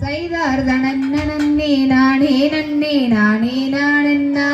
செய்தார் தனன்னே நானே நன்னே நானே நானன்னா.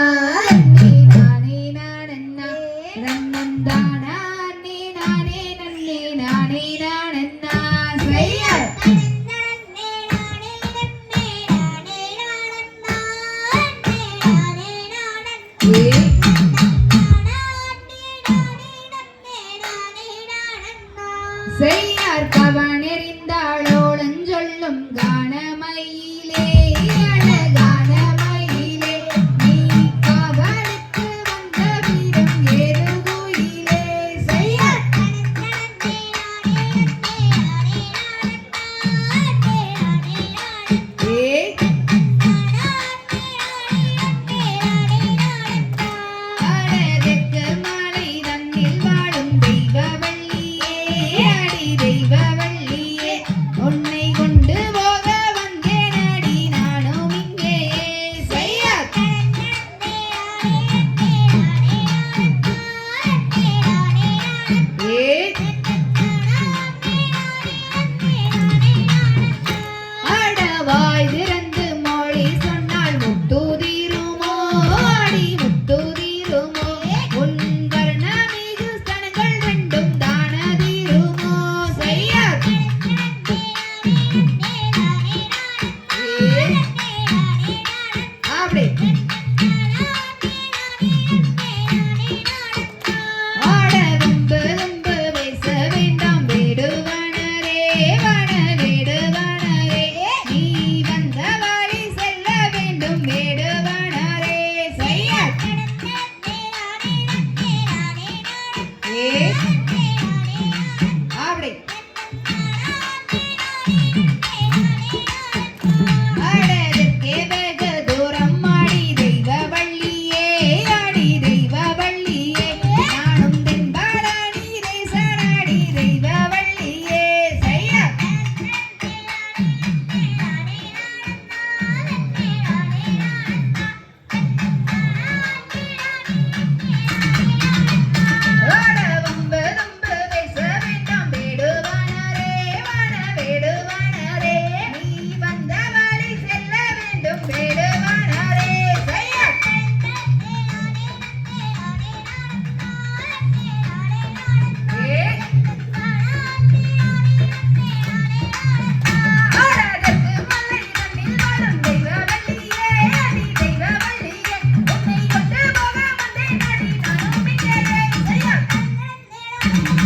Aê! Thank you.